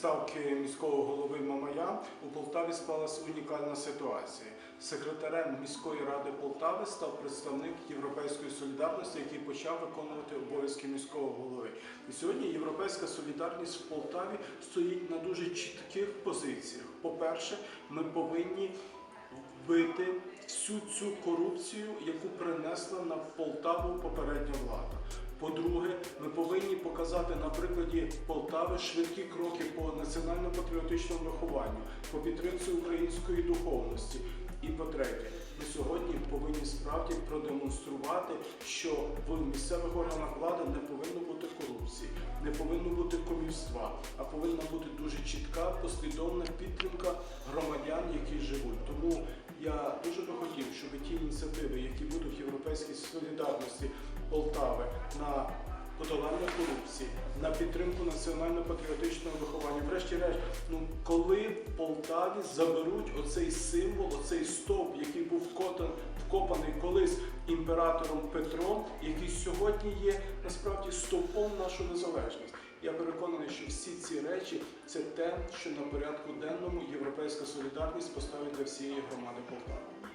відставки міського голови Мамая у Полтаві склалася унікальна ситуація. Секретарем міської ради Полтави став представник Європейської солідарності, який почав виконувати обов'язки міського голови. І сьогодні європейська солідарність в Полтаві стоїть на дуже чітких позиціях. По-перше, ми повинні вбити всю цю корупцію, яку принесла на Полтаву попередня влада. По-друге, ми повинні показати на прикладі Полтави швидкі кроки по національно-патріотичному вихованню, по підтримці української духовності. І по-третє, ми сьогодні повинні справді продемонструвати, що в місцевих органах влади не повинно бути корупції, не повинно бути комівства, а повинна бути дуже чітка, послідовна підтримка громадян, які живуть. Тому я дуже би хотів, щоб ті ініціативи, які будуть в європейській солідарності Полтави на подолання корупції, на підтримку національно-патріотичного виховання. Врешті-решт, ну коли в Полтаві заберуть оцей символ, оцей стовп, який був вкопаний колись імператором Петром, який сьогодні є насправді стовпом нашої незалежності. Я переконаний, що всі ці речі це те, що на порядку денному європейська солідарність поставить для всієї громади Полтави.